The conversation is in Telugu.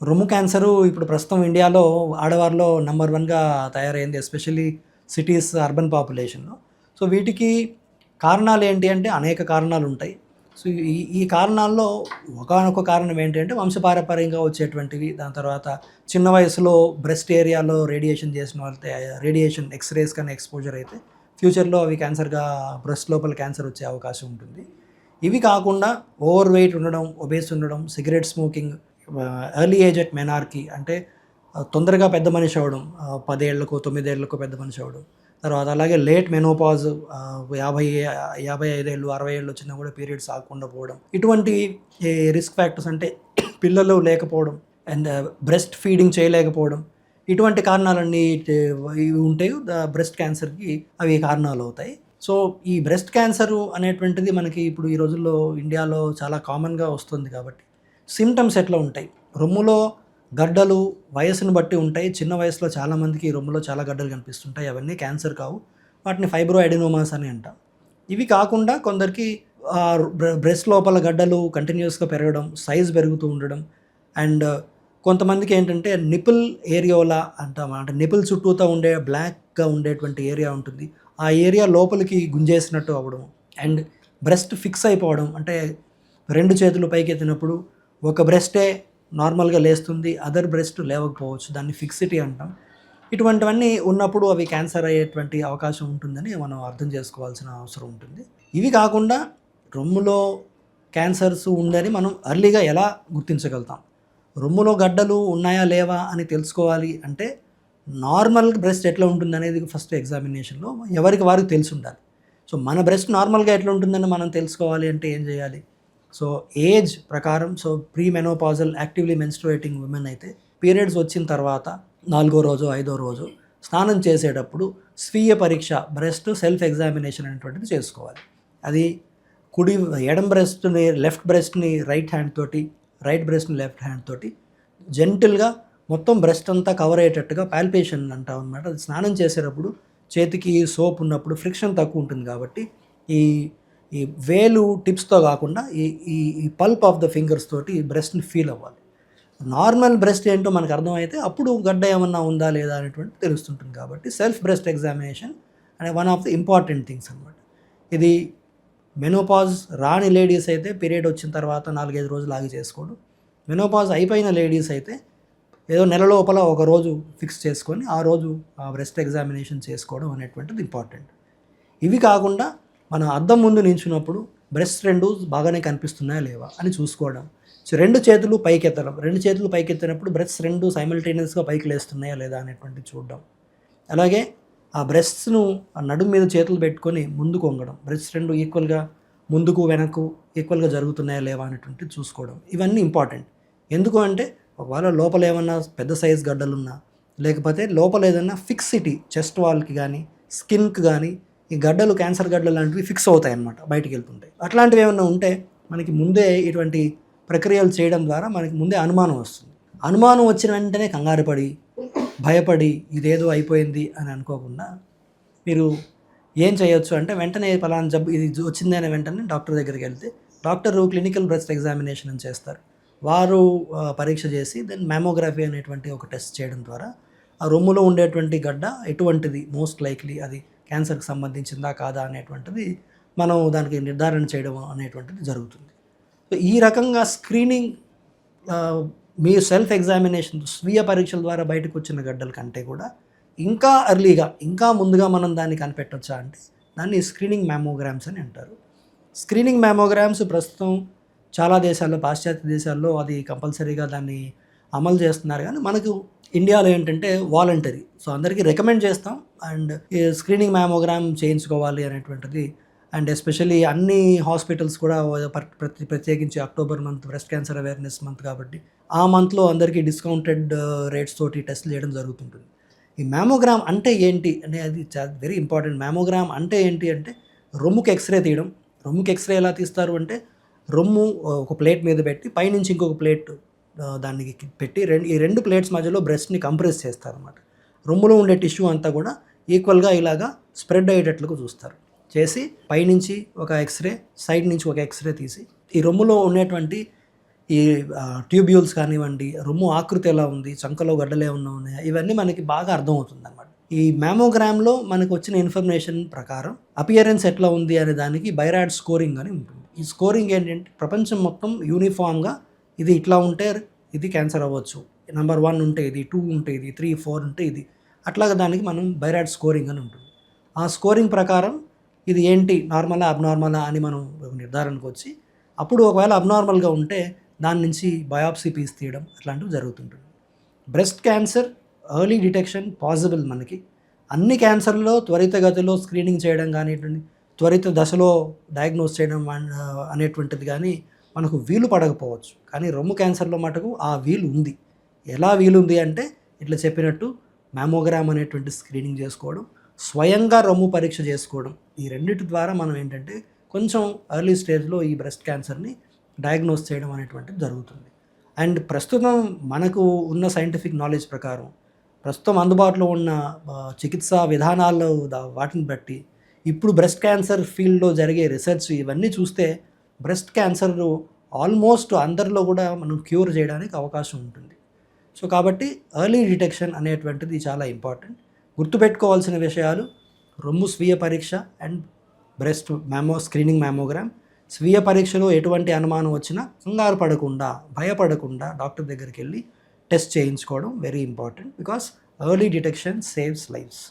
రొమ్ము క్యాన్సరు ఇప్పుడు ప్రస్తుతం ఇండియాలో ఆడవారిలో నెంబర్ వన్గా తయారైంది ఎస్పెషల్లీ సిటీస్ అర్బన్ పాపులేషన్లో. సో వీటికి కారణాలు ఏంటి అంటే అనేక కారణాలు ఉంటాయి. సో ఈ ఈ కారణాల్లో ఒకనొక కారణం ఏంటి అంటే వంశపారపర్యంగా వచ్చేటువంటివి దాని తర్వాత చిన్న వయసులో బ్రెస్ట్ ఏరియాలో రేడియేషన్ చేసిన వాళ్ళతే రేడియేషన్ ఎక్స్రేస్ కానీ ఎక్స్పోజర్ అయితే ఫ్యూచర్లో అవి క్యాన్సర్గా బ్రెస్ట్ లోపల క్యాన్సర్ వచ్చే అవకాశం ఉంటుంది. ఇవి కాకుండా ఓవర్ వెయిట్ ఉండడం ఒబేస్ ఉండడం cigarette smoking early age at menarche అంటే తొందరగా పెద్ద మనిషి అవ్వడం పదేళ్ళకు తొమ్మిదేళ్ళకు పెద్ద మనిషి అవ్వడం తర్వాత అలాగే లేట్ మెనోపాజ్ యాభై యాభై ఐదేళ్ళు అరవై ఏళ్ళు వచ్చినా కూడా పీరియడ్స్ ఆగకుండా పోవడం. ఇటువంటి రిస్క్ ఫ్యాక్టర్స్ అంటే పిల్లలు లేకపోవడం అండ్ బ్రెస్ట్ ఫీడింగ్ చేయలేకపోవడం. ఇటువంటి కారణాలన్నీ ఇవి ఉంటాయి. బ్రెస్ట్ క్యాన్సర్కి అవి కారణాలు అవుతాయి. సో ఈ బ్రెస్ట్ క్యాన్సర్ అనేటువంటిది మనకి ఇప్పుడు ఈ రోజుల్లో ఇండియాలో చాలా కామన్గా వస్తుంది కాబట్టి సిమ్టమ్స్ ఎట్లా ఉంటాయి? రొమ్ములో గడ్డలు వయసును బట్టి ఉంటాయి. చిన్న వయసులో చాలామందికి ఈ రొమ్ములో చాలా గడ్డలు కనిపిస్తుంటాయి. అవన్నీ క్యాన్సర్ కావు. వాటిని ఫైబ్రో ఎడినోమాస్ అని అంటాం. ఇవి కాకుండా కొందరికి బ్రెస్ట్ లోపల గడ్డలు కంటిన్యూస్గా పెరగడం సైజ్ పెరుగుతూ ఉండడం అండ్ కొంతమందికి ఏంటంటే నిపుల్ ఏరియోలా అంటాం. అంటే నిపుల్ చుట్టూతో ఉండే బ్లాక్గా ఉండేటువంటి ఏరియా ఉంటుంది. ఆ ఏరియా లోపలికి గుంజేసినట్టు అవ్వడం అండ్ బ్రెస్ట్ ఫిక్స్ అయిపోవడం. అంటే రెండు చేతులు పైకి ఎత్తినప్పుడు ఒక బ్రెస్టే నార్మల్గా లేస్తుంది అదర్ బ్రెస్ట్ లేవకపోవచ్చు దాన్ని ఫిక్సిటీ అంటాం. ఇటువంటివన్నీ ఉన్నప్పుడు అవి క్యాన్సర్ అయ్యేటువంటి అవకాశం ఉంటుందని మనం అర్థం చేసుకోవాల్సిన అవసరం ఉంటుంది. ఇవి కాకుండా రొమ్ములో క్యాన్సర్స్ ఉందని మనం అర్లీగా ఎలా గుర్తించగలుగుతాం? రొమ్ములో గడ్డలు ఉన్నాయా లేవా అని తెలుసుకోవాలి అంటే నార్మల్ బ్రెస్ట్ ఎట్లా ఉంటుంది అనేది ఫస్ట్ ఎగ్జామినేషన్లో ఎవరికి వారికి తెలిసి ఉండాలి. సో మన బ్రెస్ట్ నార్మల్గా ఎట్లా ఉంటుందని మనం తెలుసుకోవాలి అంటే ఏం చేయాలి? సో ఏజ్ ప్రకారం so pre menopausal actively menstruating women అయితే పీరియడ్స్ వచ్చిన తర్వాత నాలుగో రోజు ఐదో రోజు స్నానం చేసేటప్పుడు స్వీయ పరీక్ష బ్రెస్ట్ సెల్ఫ్ ఎగ్జామినేషన్ అనేటువంటిది చేసుకోవాలి. అది కుడి ఎడం బ్రెస్ట్ని లెఫ్ట్ బ్రెస్ట్ని రైట్ హ్యాండ్ తోటి రైట్ బ్రెస్ట్ని లెఫ్ట్ హ్యాండ్ తోటి జెంటిల్గా మొత్తం బ్రెస్ట్ అంతా కవర్ అయ్యేటట్టుగా పాల్పేషన్ అంటాం అనమాట అది స్నానం చేసేటప్పుడు చేతికి సోప్ ఉన్నప్పుడు ఫ్రిక్షన్ తక్కువ ఉంటుంది కాబట్టి ఈ ఈ వేలు టిప్స్తో కాకుండా ఈ ఈ ఈ పల్ప్ ఆఫ్ ద ఫింగర్స్ తోటి బ్రెస్ట్ని ఫీల్ అవ్వాలి. నార్మల్ బ్రెస్ట్ ఏంటో మనకు అర్థమైతే అప్పుడు గడ్డ ఏమన్నా ఉందా లేదా అనేటువంటి తెలుస్తుంటుంది కాబట్టి సెల్ఫ్ బ్రెస్ట్ ఎగ్జామినేషన్ అనే one of the important things అనమాట ఇది మెనోపాజ్ రాని లేడీస్ అయితే పీరియడ్ వచ్చిన తర్వాత నాలుగైదు రోజులు ఆగి చేసుకోవడం మెనోపాజ్ అయిపోయిన లేడీస్ అయితే ఏదో నెల లోపల ఒక రోజు ఫిక్స్ చేసుకొని ఆ రోజు ఆ బ్రెస్ట్ ఎగ్జామినేషన్ చేసుకోవడం అనేటువంటిది ఇంపార్టెంట్. ఇవి కాకుండా మన అద్దం ముందు నించున్నప్పుడు బ్రెస్ట్ రెండు బాగానే కనిపిస్తున్నాయా లేవా అని చూసుకోవడం. సో రెండు చేతులు పైకెత్తడం. రెండు చేతులు పైకెత్తినప్పుడు బ్రెస్ట్ రెండు సైమల్టేనియస్గా పైకి లేస్తున్నాయా లేదా అనేటువంటి చూడడం. అలాగే ఆ బ్రెస్ట్ను ఆ నడుము మీద చేతులు పెట్టుకొని ముందుకు వంగడం. బ్రెస్ట్ రెండు ఈక్వల్గా ముందుకు వెనక్కు ఈక్వల్గా జరుగుతున్నాయా లేవా అనేటువంటి చూసుకోవడం. ఇవన్నీ ఇంపార్టెంట్. ఎందుకు అంటే ఒకవేళ లోపల ఏమన్నా పెద్ద సైజ్ గడ్డలున్నా లేకపోతే లోపల ఏదన్నా ఫిక్సిటీ చెస్ట్ వాల్కి కానీ స్కిన్కి కానీ ఈ గడ్డలు క్యాన్సర్ గడ్డలు లాంటివి ఫిక్స్ అవుతాయి అన్నమాట బయటికి వెళ్తుంటాయి అట్లాంటివి ఏమైనా ఉంటే మనకి ముందే ఇటువంటి ప్రక్రియలు చేయడం ద్వారా మనకి ముందే అనుమానం వస్తుంది. అనుమానం వచ్చిన వెంటనే కంగారు పడి భయపడి ఇదేదో అయిపోయింది అని అనుకోకుండా మీరు ఏం చేయొచ్చు అంటే వెంటనే పలానా జబ్బు ఇది వచ్చింది అనే వెంటనే డాక్టర్ దగ్గరికి వెళ్తే డాక్టర్ క్లినికల్ బ్రెస్ట్ ఎగ్జామినేషన్ అని చేస్తారు. వారు పరీక్ష చేసి దెన్ మ్యామోగ్రఫీ అనేటువంటి ఒక టెస్ట్ చేయడం ద్వారా ఆ రొమ్ములో ఉండేటువంటి గడ్డ ఎటువంటిది? మోస్ట్ లైక్లీ అది క్యాన్సర్కి సంబంధించిందా కాదా అనేటువంటిది మనం దానికి నిర్ధారణ చేయడం అనేటువంటిది జరుగుతుంది. సో ఈ రకంగా స్క్రీనింగ్ మీ సెల్ఫ్ ఎగ్జామినేషన్ స్వీయ పరీక్షల ద్వారా బయటకు వచ్చిన గడ్డల కంటే కూడా ఇంకా అర్లీగా ఇంకా ముందుగా మనం దాన్ని కనిపెట్టచ్చా అంటే దాన్ని స్క్రీనింగ్ మ్యామోగ్రామ్స్ అని అంటారు. స్క్రీనింగ్ మ్యామోగ్రామ్స్ ప్రస్తుతం చాలా దేశాల్లో పాశ్చాత్య దేశాల్లో అది కంపల్సరీగా దాన్ని అమలు చేస్తున్నారు. కానీ మనకు ఇండియాలో ఏంటంటే వాలంటరీ. సో అందరికీ రికమెండ్ చేస్తాం. అండ్ ఈ స్క్రీనింగ్ మ్యామోగ్రామ్ చేయించుకోవాలి అనేటువంటిది. అండ్ ఎస్పెషల్లీ అన్ని హాస్పిటల్స్ కూడా ప్రతి ప్రత్యేకించి October month breast cancer awareness month కాబట్టి ఆ మంత్లో అందరికీ డిస్కౌంటెడ్ రేట్స్ తోటి టెస్ట్ చేయడం జరుగుతుంటుంది. ఈ మ్యామోగ్రామ్ అంటే ఏంటి అనే అది వెరీ ఇంపార్టెంట్. మ్యామోగ్రామ్ అంటే ఏంటి అంటే రొమ్ముకి ఎక్స్రే తీయడం. రొమ్ముకి ఎక్స్రే ఎలా తీస్తారు అంటే రొమ్ము ఒక ప్లేట్ మీద పెట్టి పైనుంచి ఇంకొక ప్లేట్ దానికి పెట్టి రెండు ఈ రెండు ప్లేట్స్ మధ్యలో బ్రెస్ట్ని కంప్రెస్ చేస్తారన్నమాట. రొమ్ములో ఉండే టిష్యూ అంతా కూడా ఈక్వల్గా ఇలాగా స్ప్రెడ్ అయ్యేటట్లుగా చూస్తారు. చేసి పైనుంచి ఒక ఎక్స్రే సైడ్ నుంచి ఒక ఎక్స్రే తీసి ఈ రొమ్ములో ఉండేటువంటి ఈ ట్యూబ్యూల్స్ కానివ్వండి రొమ్ము ఆకృతి ఎలా ఉంది చంకలో గడ్డలే ఉన్నాయా ఇవన్నీ మనకి బాగా అర్థమవుతుంది అనమాట ఈ మ్యామోగ్రామ్లో మనకు వచ్చిన ఇన్ఫర్మేషన్ ప్రకారం అపియరెన్స్ ఎట్లా ఉంది అనే దానికి బైరాడ్ స్కోరింగ్ అని ఉంటుంది. ఈ స్కోరింగ్ ఏంటంటే ప్రపంచం మొత్తం యూనిఫామ్గా ఇది ఇట్లా ఉంటే ఇది క్యాన్సర్ అవ్వచ్చు. నెంబర్ వన్ ఉంటే ఇది టూ ఉంటే ఇది త్రీ ఫోర్ ఉంటే ఇది. అట్లాగా దానికి మనం బైరాడ్ స్కోరింగ్ అని ఉంటుంది. ఆ స్కోరింగ్ ప్రకారం ఇది ఏంటి? నార్మలా అబ్నార్మలా అని మనం నిర్ధారణకు వచ్చి అప్పుడు ఒకవేళ అబ్నార్మల్గా ఉంటే దాని నుంచి బయాప్సీ పీస్ తీయడం అట్లాంటివి జరుగుతుంటుంది. Breast cancer early detection possible మనకి. అన్ని క్యాన్సర్లో త్వరితగతిలో స్క్రీనింగ్ చేయడం కానివ్వండి త్వరిత దశలో డయాగ్నోస్ చేయడం అనేటువంటిది కానీ మనకు వీలు పడకపోవచ్చు. కానీ రొమ్ము క్యాన్సర్లో మటుకు ఆ వీలు ఉంది. ఎలా వీలుంది అంటే ఇట్లా చెప్పినట్టు మ్యామోగ్రామ్ అనేటువంటి స్క్రీనింగ్ చేసుకోవడం స్వయంగా రొమ్ము పరీక్ష చేసుకోవడం. ఈ రెండింటి ద్వారా మనం ఏంటంటే కొంచెం ఎర్లీ స్టేజ్లో ఈ బ్రెస్ట్ క్యాన్సర్ని డయాగ్నోస్ చేయడం అనేటువంటిది జరుగుతుంది. అండ్ ప్రస్తుతం మనకు ఉన్న సైంటిఫిక్ నాలెడ్జ్ ప్రకారం ప్రస్తుతం అందుబాటులో ఉన్న చికిత్సా విధానాల్లో వాటిని బట్టి ఇప్పుడు బ్రెస్ట్ క్యాన్సర్ ఫీల్డ్లో జరిగే రీసెర్చ్ ఇవన్నీ చూస్తే బ్రెస్ట్ క్యాన్సర్ ఆల్మోస్ట్ అందరిలో కూడా మనం క్యూర్ చేయడానికి అవకాశం ఉంటుంది. సో కాబట్టి ఎర్లీ డిటెక్షన్ అనేటువంటిది చాలా ఇంపార్టెంట్. గుర్తుపెట్టుకోవాల్సిన విషయాలు రొమ్ము స్వీయ పరీక్ష and breast mammo screening mammogram స్వీయ పరీక్షలో ఎటువంటి అనుమానం వచ్చినా కంగారు పడకుండా భయపడకుండా డాక్టర్ దగ్గరికి వెళ్ళి టెస్ట్ చేయించుకోవడం very important because early detection saves lifes